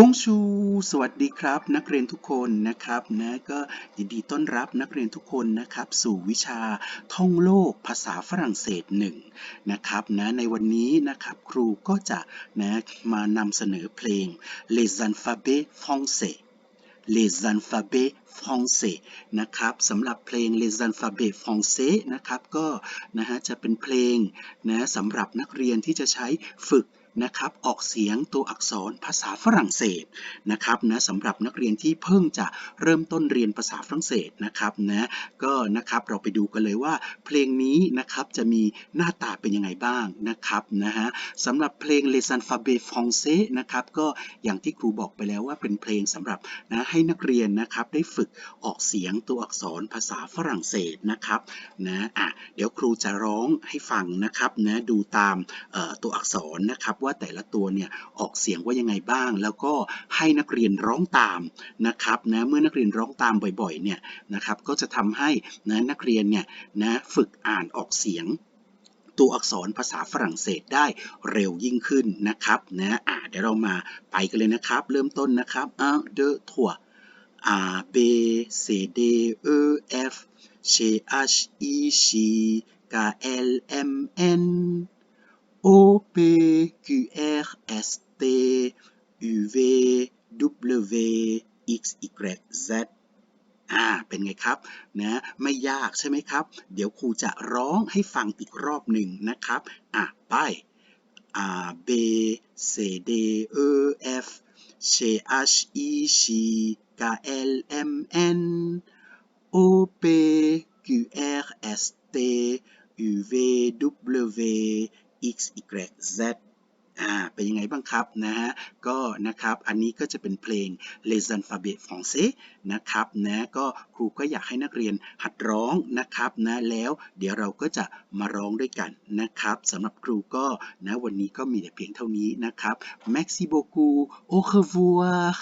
บงชูสวัสดีครับ นักเรียนทุกคนนะครับนะก็ยินดีต้อนรับนักเรียนทุกคนนะครับ สู่วิชาท่องโลกภาษาฝรั่งเศสหนึ่งนะครับนะในวันนี้นะครับครูก็จะนะมานำเสนอเพลง Les alphabets français Les alphabets français นะครับสำหรับเพลง Les alphabets français นะครับก็นะฮะจะเป็นเพลงนะสำหรับนักเรียนที่จะใช้ฝึกนะครับออกเสียงตัวอักษรภาษาฝรั่งเศสนะครับนะสำหรับนักเรียนที่เพิ่งจะเริ่มต้นเรียนภาษาฝรั่งเศสนะครับนะก็นะครับเราไปดูกันเลยว่า เพลงนี้นะครับจะมีหน้าตาเป็นยังไงบ้างนะครับนะฮะสำหรับเพลง Les alphabets français นะครับก็อย่างที่ครูบอกไปแล้วว่าเป็นเพลงสำหรับนะให้นักเรียนนะครับได้ฝึกออกเสียงตัวอักษรภาษาฝรั่งเศสนะครับนะอะเดี๋ยวครูจะร้องให้ฟังนะครับนะดูตามตัวอักษรนะครับว่า่าแต่ละตัวเนี่ยออกเสียงว่ายังไงบ้าง แล้วก็ให้นักเรียนร้องตามนะครับนะเมื่อนักเรียนร้องตามบ่อยๆเนี่ยนะครับก็จะทำให้นะนักเรียนเนี่ยนะฝึกอ่านออกเสียงตัวอักษรภาษาฝรั่งเศสได้เร็วยิ่งขึ้นนะครับนะอ่าเดี๋ยวเรามาไปกันเลยนะครับ เริ่มต้นนะครับ un deux trois A B C D E F G H I J K L M N O P Q U V W X Y Z อ่า เป็นไงครับ นะ ไม่ยากใช่ไหมครับ เดี๋ยวครูจะร้องให้ฟังอีกรอบหนึ่งนะครับ อะ ไป A B C D E F G H I J K L M N O P Q R S T U V W X Y Z อ่าเป็นยังไงบ้างครับนะฮะก็นะครับอันนี้ก็จะเป็นเพลง Les alphabets français นะครับนะก็ครูก็อยากให้นักเรียนหัดร้องนะครับนะแล้วเดี๋ยวเราก็จะมาร้องด้วยกันนะครับสำหรับครูก็นะวันนี้ก็มีแต่เพียงเท่านี้นะครับ Maxi beaucoup au revoir